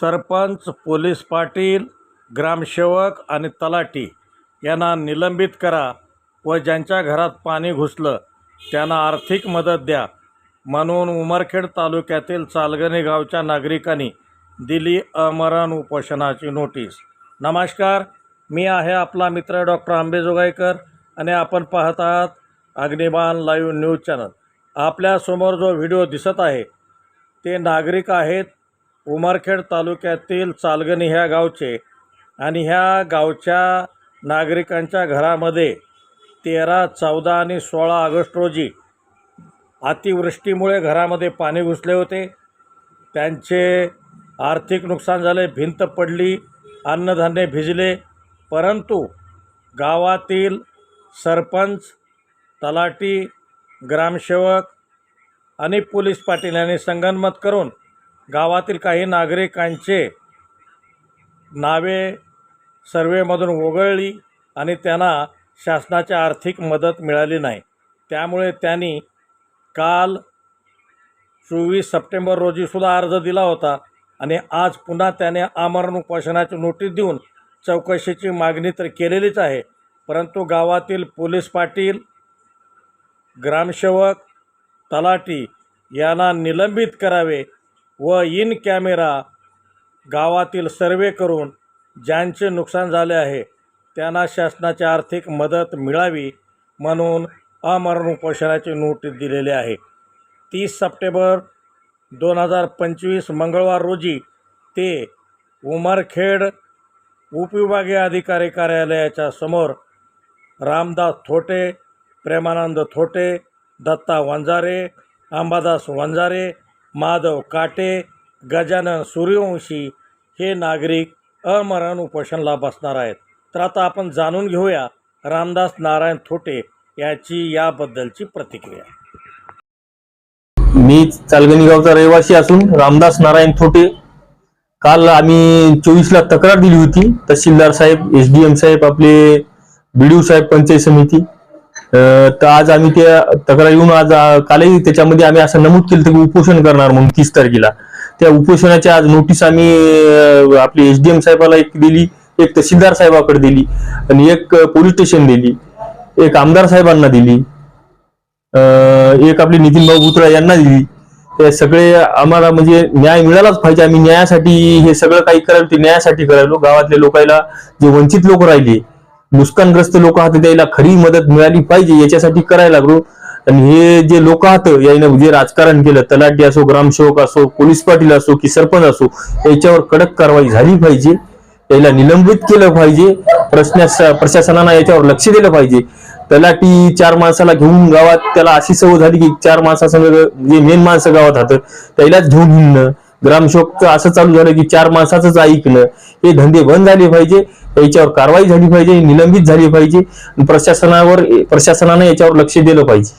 Sarpanch police Patil ग्रामसेवक आणि तलाठी यांना निलंबित करा व ज्यांच्या घरात पाणी घुसलं त्यांना आर्थिक मदत द्या म्हणून उमरखेड तालुक्यातील चालगणे गावच्या नागरिकांनी दिली अमरण उपोषणाची नोटीस. नमस्कार मी आहे आपला मित्र डॉक्टर आंबेजोगाईकर आणि आपण पाहत आहात अग्निबाण लाईव्ह न्यूज चॅनल. आपल्यासमोर जो व्हिडिओ दिसत आहे ते नागरिक आहेत उमरखेड तालुक्यातील चालगणी ह्या गावचे आणि ह्या गावच्या नागरिकांच्या घरामध्ये तेरा चौदा आणि सोळा ऑगस्ट रोजी अतिवृष्टीमुळे घरामध्ये पाणी घुसले होते. त्यांचे आर्थिक नुकसान झाले भिंत पडली अन्नधान्य भिजले. परंतु गावातील सरपंच तलाटी ग्रामसेवक आणि पोलीस पाटील यांनी संगनमत करून गावातील काही नागरिकांचे नावे सर्वेमधून वगळली आणि त्यांना शासनाची आर्थिक मदत मिळाली नाही. त्यामुळे त्यांनी काल चोवीस सप्टेंबर रोजीसुद्धा अर्ज दिला होता आणि आज पुन्हा त्याने आमरण उपोषणाची नोटीस देऊन चौकशीची मागणी तर केलेलीच आहे परंतु गावातील पोलीस पाटील ग्रामसेवक तलाटी यांना निलंबित करावे व इन कॅमेरा गावातील सर्वे करून ज्यांचे नुकसान झाले आहे त्यांना शासनाची आर्थिक मदत मिळावी म्हणून अमरण उपोषणाची नोटीस दिलेली आहे. तीस सप्टेंबर दोन हजार पंचवीस मंगळवार रोजी ते उमरखेड उपविभागीय अधिकारी कार्यालयाच्या समोर रामदास थोटे प्रेमानंद थोटे दत्ता वंजारे अंबादास वंजारे माधव काटे गजानन सूर्यवंशी हे नागरिक अमरण उपोषणला बसणार आहेत. तर आता आपण जाणून घेऊया रामदास नारायण थोटे याची याबद्दलची प्रतिक्रिया. मी चालगणी गावचा रहिवासी असून रामदास नारायण थोटे. काल आम्ही चोवीसला तक्रार दिली होती. तहसीलदार साहेब एस डी एम साहेब आपले बीडीओ साहेब पंचायत समिती. तर आज आम्ही त्या तक्रार येऊन आज कालही त्याच्यामध्ये आम्ही असं नमूद केलं की उपोषण करणार म्हणून तीस तारखेला. त्या उपोषणाच्या आज नोटीस आम्ही आपली एच डी एम साहेबाला एक दिली एक तहसीलदार साहेबाकडे दिली आणि एक पोलीस स्टेशन दिली एक आमदार साहेबांना दिली एक आपली नितीन भाऊ भुतळा यांना दिली. हे सगळे आम्हाला म्हणजे न्याय मिळालाच पाहिजे. आम्ही न्यायासाठी हे सगळं काही करायला ते न्यायासाठी करायलो. गावातल्या लोकांना जे वंचित लोक राहिले नुकसानग्रस्त लोक आहात त्याला खरी मदत मिळाली पाहिजे याच्यासाठी करायला लागलो. आणि हे जे लोक आहात याने जे राजकारण केलं तलाठी असो ग्रामसेवक असो पोलीस पाटील असो की सरपंच असो याच्यावर कडक कारवाई झाली पाहिजे. याला निलंबित केलं पाहिजे. प्रश्न प्रशासनानं याच्यावर लक्ष दिलं पाहिजे. तलाठी चार माणसाला घेऊन गावात त्याला अशी सवय झाली की चार माणसासंग जे मेन माणसं गावात राहतं त्यालाच घेऊन हिंडणं. ग्रामसेवकचं असं चालू झालं की चार माणसाचंच ऐकणं. हे धंदे बंद झाले पाहिजे. याच्यावर कारवाई झाली पाहिजे निलंबित झाली पाहिजे. प्रशासनावर प्रशासनाने याच्यावर लक्ष दिलं पाहिजे.